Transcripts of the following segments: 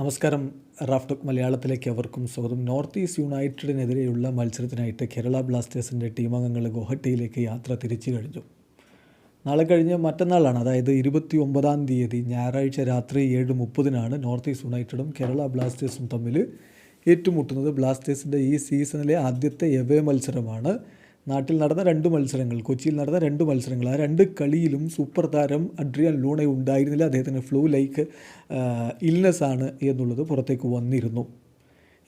നമസ്കാരം. റാഫ്റ്റോക്ക് മലയാളത്തിലേക്ക് അവർക്കും സ്വാഗതം. നോർത്ത് ഈസ്റ്റ് യുണൈറ്റഡിനെതിരെയുള്ള മത്സരത്തിനായിട്ട് കേരള ബ്ലാസ്റ്റേഴ്സിന്റെ ടീമംഗങ്ങൾ ഗുവാഹട്ടിയിലേക്ക് യാത്ര തിരിച്ചു കഴിഞ്ഞു. നാളെ കഴിഞ്ഞ് മറ്റന്നാളാണ് അതായത് ഇരുപത്തി ഒമ്പതാം തീയതി ഞായറാഴ്ച രാത്രി ഏഴ് മുപ്പതിനാണ് നോർത്ത് ഈസ്റ്റ് യുണൈറ്റഡും കേരള ബ്ലാസ്റ്റേഴ്സും തമ്മിൽ ഏറ്റുമുട്ടുന്നത്. ബ്ലാസ്റ്റേഴ്സിന്റെ ഈ സീസണിലെ ആദ്യത്തെ എവേ മത്സരമാണ് നാട്ടിൽ നടന്ന രണ്ട് മത്സരങ്ങൾ കൊച്ചിയിൽ നടന്ന രണ്ട് മത്സരങ്ങൾ ആ രണ്ട് കളിയിലും സൂപ്പർ താരം അഡ്രിയാൻ ലൂണ ഉണ്ടായിരുന്നില്ല. അദ്ദേഹത്തിന് ഫ്ലൂ ലൈക്ക് ഇൽനെസ് ആണ് എന്നുള്ളത് പുറത്തേക്ക് വന്നിരുന്നു.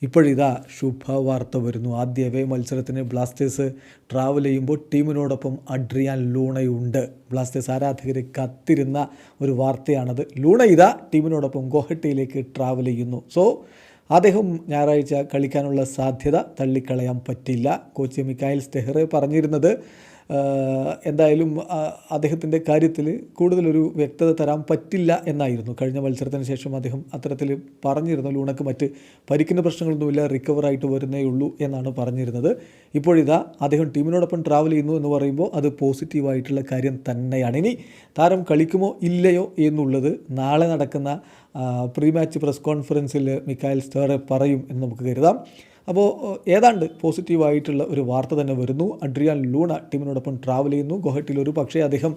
ഇപ്പോഴിതാ ശുഭവാർത്ത വരുന്നു. ആദ്യ മത്സരത്തിന് ബ്ലാസ്റ്റേഴ്സ് ട്രാവൽ ചെയ്യുമ്പോൾ ടീമിനോടൊപ്പം അഡ്രിയാൻ ലൂണയുണ്ട് ബ്ലാസ്റ്റേഴ്സ് ആരാധകർ കത്തിരുന്ന ഒരു വാർത്തയാണത്. ലൂണ ഇതാ ടീമിനോടൊപ്പം ഗോഹട്ടിയിലേക്ക് ട്രാവൽ ചെയ്യുന്നു. സോ അദ്ദേഹം ഞായറാഴ്ച കളിക്കാനുള്ള സാധ്യത തള്ളിക്കളയാൻ പറ്റില്ല. കോച്ച് മിക്കായൽ സ്റ്റെഹറെ പറഞ്ഞിരുന്നത് എന്തായാലും അദ്ദേഹത്തിന്റെ കാര്യത്തിൽ കൂടുതലൊരു വ്യക്തത തരാൻ പറ്റില്ല എന്നായിരുന്നു. കഴിഞ്ഞ മത്സരത്തിന് ശേഷം അദ്ദേഹം അത്തരത്തിൽ പറഞ്ഞിരുന്നു ലൂണക്ക് മറ്റ് പരിക്കിന്റെ പ്രശ്നങ്ങളൊന്നുമില്ല റിക്കവറായിട്ട് വരുന്നേ ഉള്ളൂ എന്നാണ് പറഞ്ഞിരുന്നത്. ഇപ്പോഴിതാ അദ്ദേഹം ടീമിനോടൊപ്പം ട്രാവൽ ചെയ്യുന്നു എന്ന് പറയുമ്പോൾ അത് പോസിറ്റീവായിട്ടുള്ള കാര്യം തന്നെയാണ്. ഇനി താരം കളിക്കുമോ ഇല്ലയോ എന്നുള്ളത് നാളെ നടക്കുന്ന പ്രീ മാച്ച് പ്രസ് കോൺഫറൻസിൽ മിക്കായൽ സ്റ്റേറെ പറയും എന്ന് നമുക്ക് കരുതാം. അപ്പോൾ ഏതാണ്ട് പോസിറ്റീവായിട്ടുള്ള ഒരു വാർത്ത തന്നെ വരുന്നു. അഡ്രിയാൻ ലൂണ ടീമിനോടൊപ്പം ട്രാവൽ ചെയ്യുന്നു. ഗുവാഹട്ടിയിൽ ഒരു പക്ഷേ അദ്ദേഹം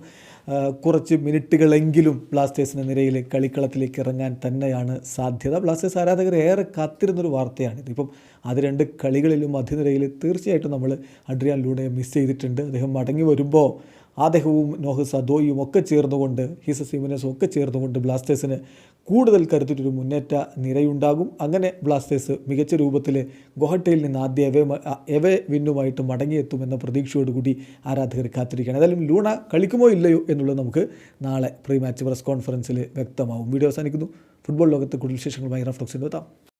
കുറച്ച് മിനിറ്റുകളെങ്കിലും ബ്ലാസ്റ്റേഴ്സിന്റെ നിരയിൽ കളിക്കളത്തിലേക്ക് ഇറങ്ങാൻ തന്നെയാണ് സാധ്യത. ബ്ലാസ്റ്റേഴ്സ് ആരാധകർ ഏറെ കാത്തിരുന്നൊരു വാർത്തയാണിത്. ഇപ്പം അത് രണ്ട് കളികളിലും മധ്യനിരയിൽ തീർച്ചയായിട്ടും നമ്മൾ അഡ്രിയാൻ ലൂണയെ മിസ് ചെയ്തിട്ടുണ്ട്. അദ്ദേഹം മടങ്ങി വരുമ്പോൾ അദ്ദേഹവും നോഹ് സദോയും ഒക്കെ ചേർന്നുകൊണ്ട് ഹിസ സിമിനസും ഒക്കെ ചേർന്നുകൊണ്ട് ബ്ലാസ്റ്റേഴ്സിന് കൂടുതൽ കരുത്തിട്ടൊരു മുന്നേറ്റ നിരയുണ്ടാകും. അങ്ങനെ ബ്ലാസ്റ്റേഴ്സ് മികച്ച രൂപത്തിൽ ഗുവാഹട്ടിയിൽ നിന്ന് ആദ്യ എവേ എവേ വിന്നുമായിട്ട് മടങ്ങിയെത്തുമെന്ന പ്രതീക്ഷയോടുകൂടി ആരാധകർ കാത്തിരിക്കുകയാണ്. ഏതായാലും ലൂണ കളിക്കുമോ ഇല്ലയോ എന്നുള്ളത് നമുക്ക് നാളെ പ്രീ മാച്ച് പ്രസ് കോൺഫറൻസിൽ വ്യക്തമാവും. വീഡിയോ അവസാനിക്കുന്നു. ഫുട്ബോൾ ലോകത്ത് കൂടുതൽ വിശേഷങ്ങളുമായി റഫ്ലക്സിന്റെ എത്താം